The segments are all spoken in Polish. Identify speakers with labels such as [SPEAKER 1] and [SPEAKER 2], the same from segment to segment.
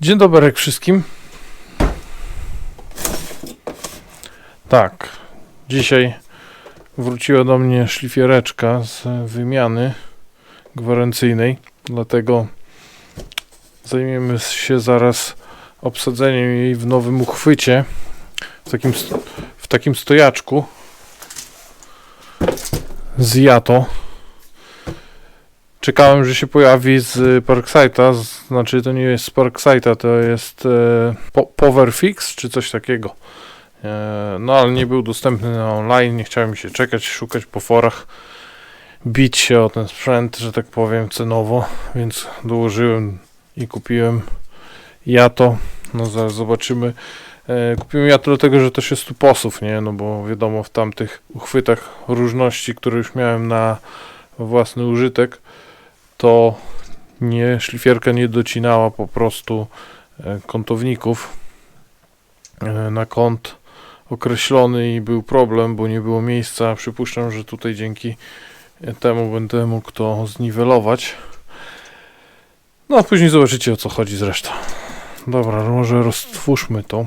[SPEAKER 1] Dzień dobry wszystkim. Tak, dzisiaj wróciła do mnie szlifiereczka z wymiany gwarancyjnej, dlatego zajmiemy się zaraz obsadzeniem jej w nowym uchwycie, w takim, w takim stojaczku z Yato. Czekałem, że się pojawi z Parksite'a, z- znaczy to nie jest z Parksite'a, to jest e, po, Powerfix czy coś takiego. E, no ale nie był dostępny online, nie chciałem się czekać, szukać po forach, bić się o ten sprzęt, że tak powiem, cenowo, więc dołożyłem i kupiłem Jato. No zaraz zobaczymy. E, kupiłem Jato dlatego, że też jest tu posów, nie? No bo wiadomo w tamtych uchwytach różności, które już miałem na własny użytek, to nie, szlifierka nie docinała po prostu e, kątowników e, na kąt określony i był problem, bo nie było miejsca. Przypuszczam, że tutaj dzięki temu będę mógł to zniwelować. No a później zobaczycie o co chodzi zresztą. Dobra, może roztwórzmy to.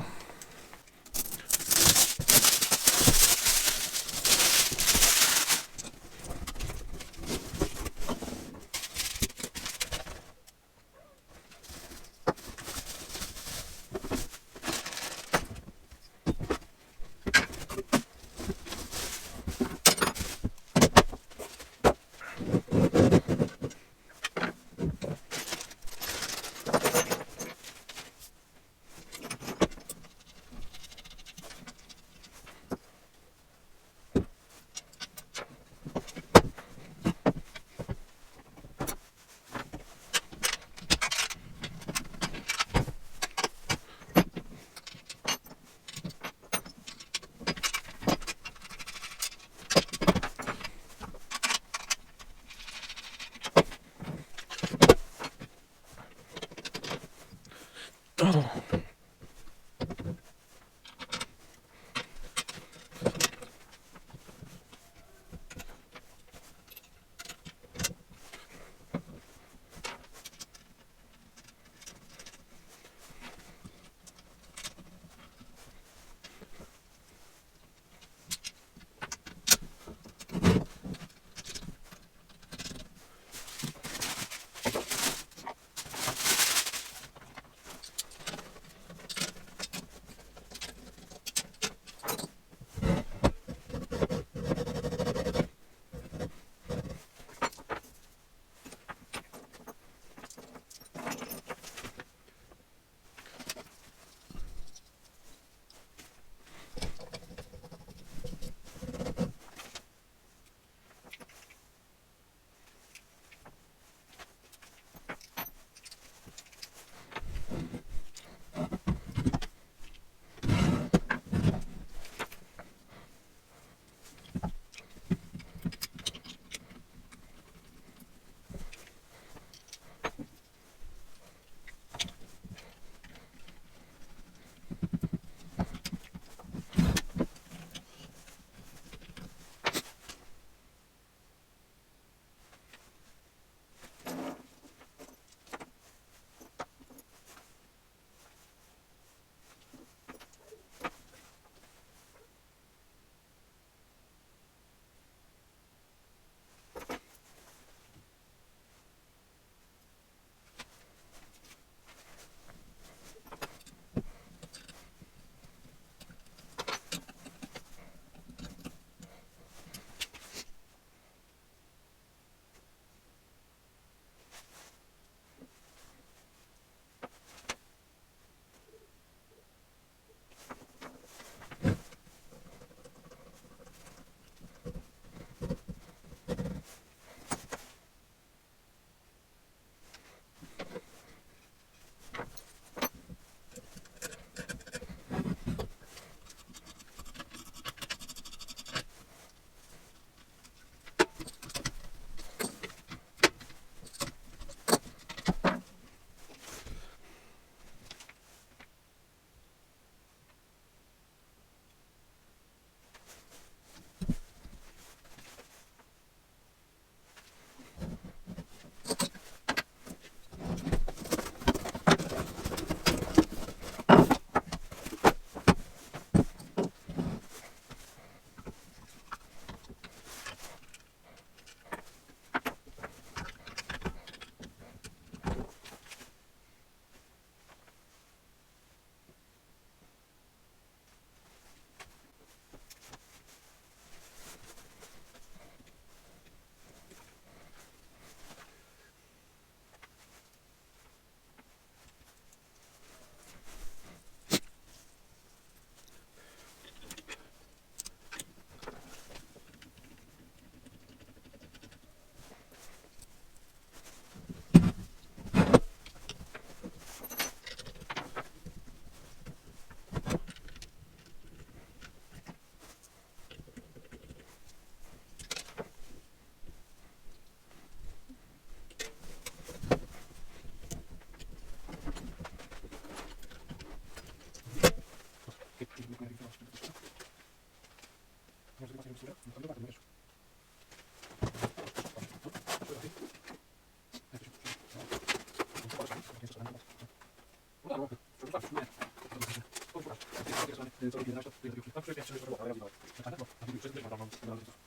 [SPEAKER 2] zainteresowany, co robi na przykład, który zrobił, na przykład, jak się robi, a ja robię, na przykład, na na przykład, na przykład, na przykład, na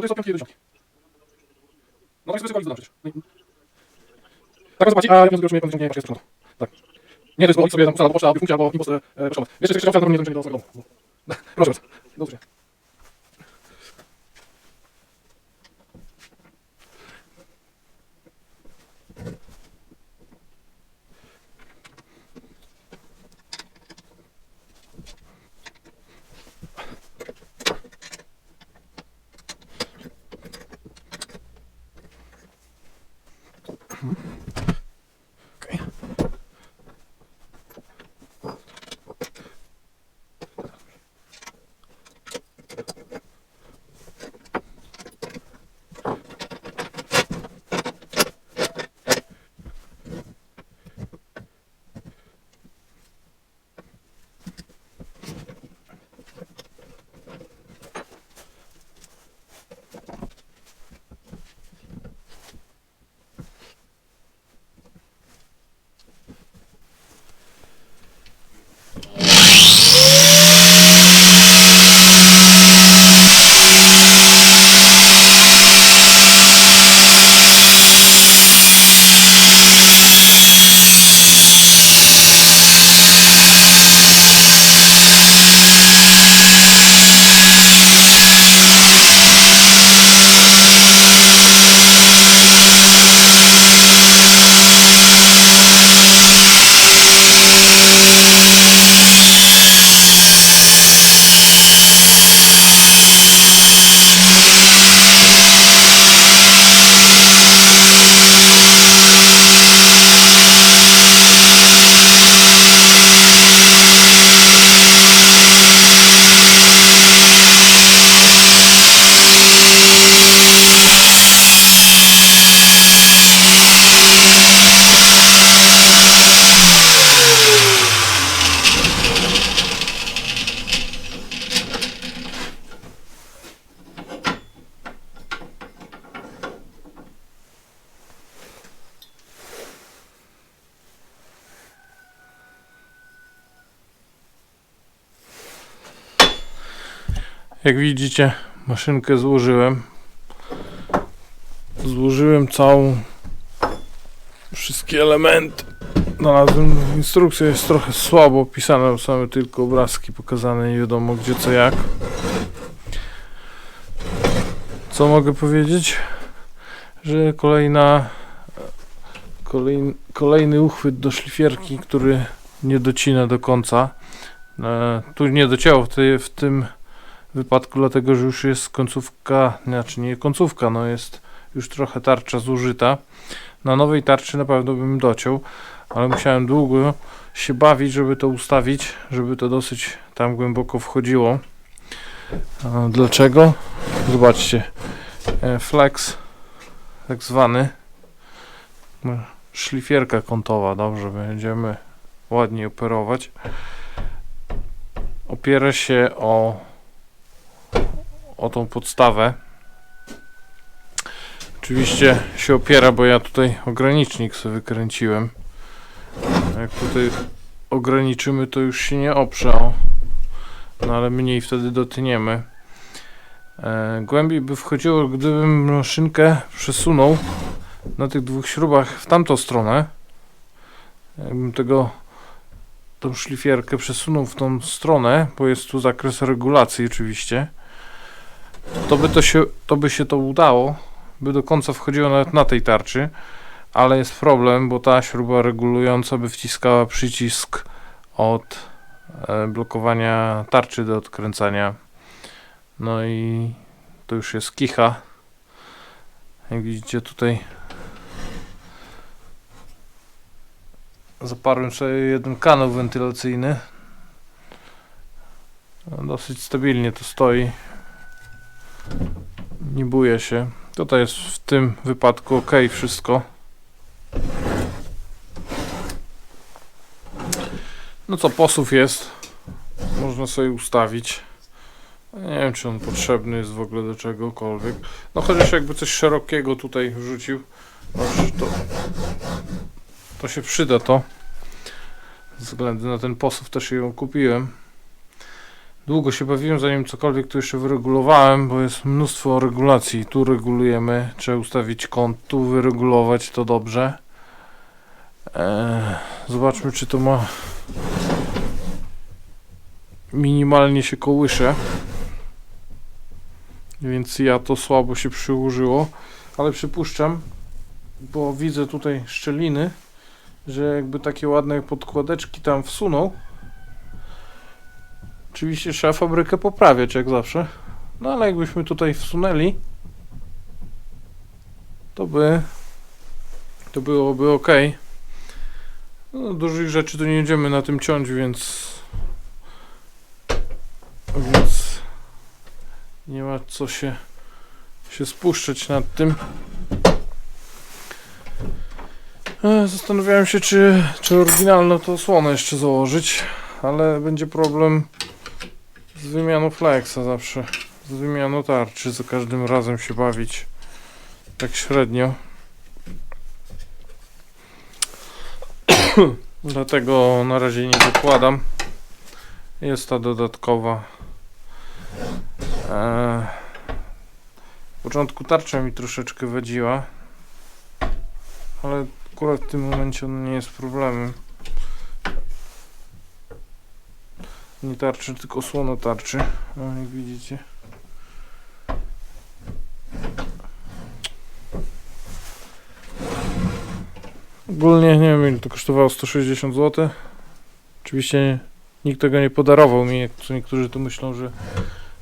[SPEAKER 2] to jest od piątki do dziesiątki. No tak sobie sobie przecież. Tak on zapłaci, a wniosek otrzymuje pan wyciągnie z Tak. Nie, to jest było sobie tam albo poczta, albo funkcja, albo impost, e, proszę. Jeszcze chciałem nie do swojego domu. Proszę bardzo. Mm-hmm.
[SPEAKER 1] Jak widzicie, maszynkę złożyłem. Złożyłem całą wszystkie elementy. Znalazłem instrukcja jest trochę słabo opisana, same tylko obrazki pokazane, nie wiadomo gdzie co jak. Co mogę powiedzieć? Że kolejna kolej, kolejny uchwyt do szlifierki, który nie docina do końca. E, tu nie docięło w, w tym wypadku, dlatego że już jest końcówka, znaczy nie końcówka, no jest już trochę tarcza zużyta. Na nowej tarczy na pewno bym dociął, ale musiałem długo się bawić, żeby to ustawić, żeby to dosyć tam głęboko wchodziło. Dlaczego? Zobaczcie, e, flex tak zwany, szlifierka kątowa, dobrze, będziemy ładnie operować. Opiera się o o tą podstawę. Oczywiście się opiera, bo ja tutaj ogranicznik sobie wykręciłem. Jak tutaj ograniczymy, to już się nie oprze, o. no ale mniej wtedy dotniemy. E, głębiej by wchodziło, gdybym maszynkę przesunął na tych dwóch śrubach w tamtą stronę. Jakbym tego tą szlifierkę przesunął w tą stronę, bo jest tu zakres regulacji oczywiście to by, to, się, to by się to udało, by do końca wchodziło nawet na tej tarczy, ale jest problem, bo ta śruba regulująca by wciskała przycisk od e, blokowania tarczy do odkręcania. No i to już jest kicha. Jak widzicie tutaj zaparłem sobie jeden kanał wentylacyjny. No, dosyć stabilnie to stoi nie buję się. Tutaj jest w tym wypadku ok wszystko. No co, posuw jest. Można sobie ustawić. Nie wiem, czy on potrzebny jest w ogóle do czegokolwiek. No chociaż jakby coś szerokiego tutaj wrzucił, to, to się przyda to. Ze względu na ten posuw też ją kupiłem. Długo się bawiłem, zanim cokolwiek tu jeszcze wyregulowałem, bo jest mnóstwo regulacji. Tu regulujemy, trzeba ustawić kąt, tu wyregulować to dobrze. Eee, zobaczmy, czy to ma. Minimalnie się kołysze. Więc ja to słabo się przyłożyło, ale przypuszczam, bo widzę tutaj szczeliny, że jakby takie ładne podkładeczki tam wsunął. Oczywiście trzeba fabrykę poprawiać jak zawsze. No ale jakbyśmy tutaj wsunęli, to by to byłoby ok. No, dużych rzeczy tu nie będziemy na tym ciąć, więc więc nie ma co się się spuszczać nad tym. E, Zastanawiałem się, czy, czy oryginalną to osłonę jeszcze założyć, ale będzie problem z wymianą flexa zawsze. Z wymianą tarczy, za każdym razem się bawić. Tak średnio. Dlatego na razie nie dokładam. Jest ta dodatkowa. Eee, w początku tarcza mi troszeczkę wadziła, ale akurat w tym momencie ona nie jest problemem. Nie tarczy, tylko osłona tarczy. Jak widzicie. Ogólnie nie wiem ile to kosztowało 160 zł. Oczywiście nikt tego nie podarował mi, jak niektórzy tu myślą, że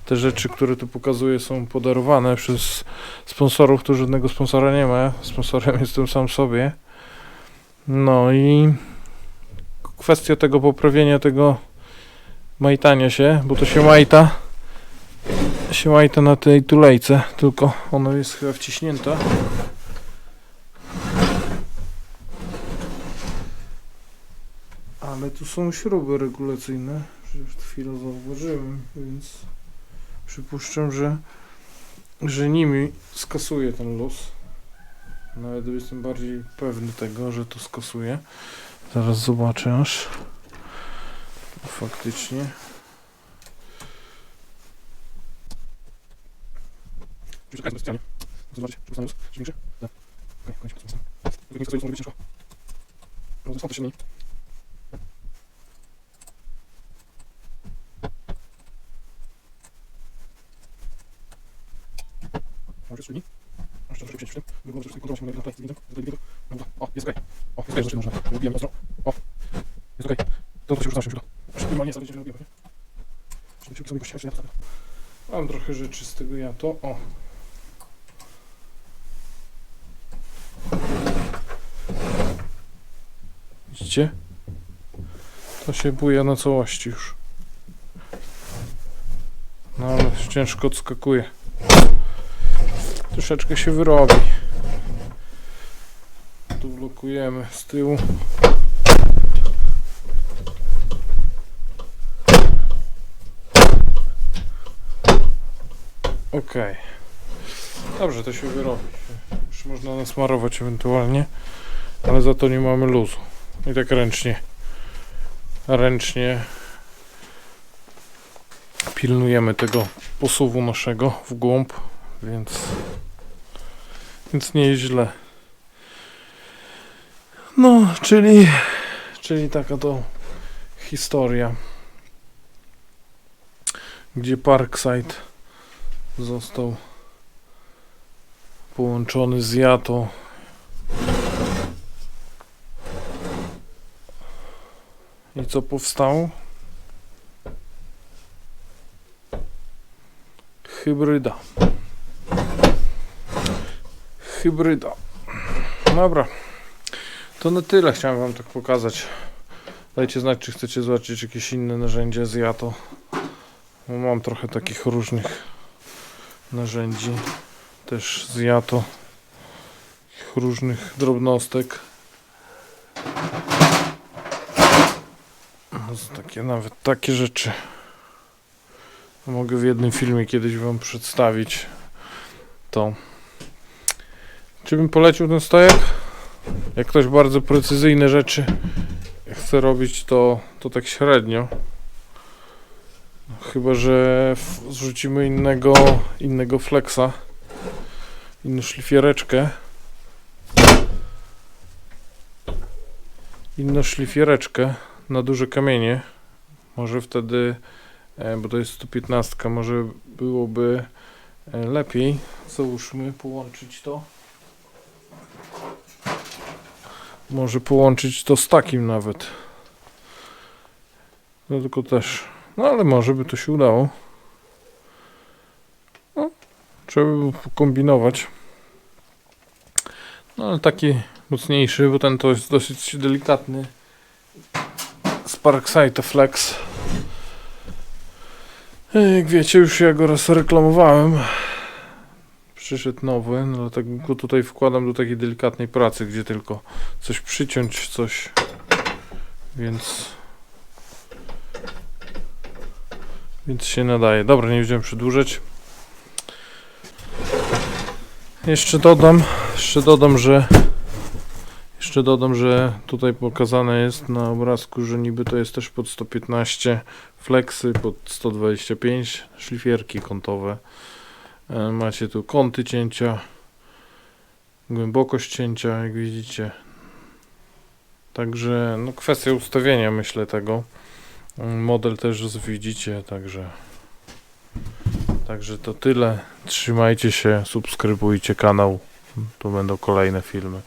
[SPEAKER 1] te rzeczy, które tu pokazuję są podarowane przez sponsorów, tu żadnego sponsora nie ma. Sponsorem jestem sam sobie. No i kwestia tego poprawienia tego majtania się, bo to się majta się majta na tej tulejce, tylko ona jest chyba wciśnięta. Ale tu są śruby regulacyjne, przecież przed chwilą zauważyłem, więc przypuszczam, że że nimi skasuje ten luz. Nawet jestem bardziej pewny tego, że to skasuje. Zaraz zobaczę aż. Faktycznie.
[SPEAKER 2] Zobaczcie, czy ustawiam czy większy? Tak. Kończmy z tym. Tylko nie chcę to też silniej. Może silniej? Aż troszkę przyjść w tym. By było, że wszystko kontrolować na plastik. Dobra. O, jest okej. O, jest okej, że można. Lubiłem ostro. O, jest okej. To to się już go. Minimalnie sobie robiłem, nie? Żeby sobie gościa nie postawię.
[SPEAKER 1] Mam trochę rzeczy z tego ja to. O. Widzicie? To się buja na całości już. No ale ciężko odskakuje. Troszeczkę się wyrobi. Tu blokujemy z tyłu. Okej. Dobrze, to się wyrobi. Już można nasmarować ewentualnie, ale za to nie mamy luzu. I tak ręcznie. Ręcznie pilnujemy tego posuwu naszego w głąb, więc więc nie jest źle. No, czyli czyli taka to historia gdzie Parkside został połączony z Jato. I co powstało? Hybryda. Hybryda. Dobra. To na tyle chciałem wam tak pokazać. Dajcie znać, czy chcecie zobaczyć jakieś inne narzędzia z Jato. Mam trochę takich różnych narzędzi też z Jato takich różnych drobnostek. No, takie nawet takie rzeczy mogę w jednym filmie kiedyś wam przedstawić. To. Czy bym polecił ten stojak? jak ktoś bardzo precyzyjne rzeczy chce robić to, to tak średnio Chyba, że zrzucimy innego, innego flexa. Inną szlifiereczkę. Inną szlifiereczkę na duże kamienie. Może wtedy, e, bo to jest 115, może byłoby e, lepiej. Załóżmy, połączyć to. Może połączyć to z takim nawet. No tylko też. No ale może by to się udało. No, trzeba by kombinować. No ale taki mocniejszy, bo ten to jest dosyć delikatny. Sparkside Flex. Jak wiecie, już ja go raz reklamowałem. Przyszedł nowy, no dlatego go tutaj wkładam do takiej delikatnej pracy, gdzie tylko coś przyciąć, coś. Więc. Więc się nadaje. Dobra, nie będziemy przedłużać. Jeszcze dodam, jeszcze dodam, że jeszcze dodam, że tutaj pokazane jest na obrazku, że niby to jest też pod 115 flexy, pod 125 szlifierki kątowe. E, Macie tu kąty cięcia, głębokość cięcia, jak widzicie. Także no kwestia ustawienia myślę tego. Model też widzicie, także Także to tyle. Trzymajcie się, subskrybujcie kanał. To będą kolejne filmy.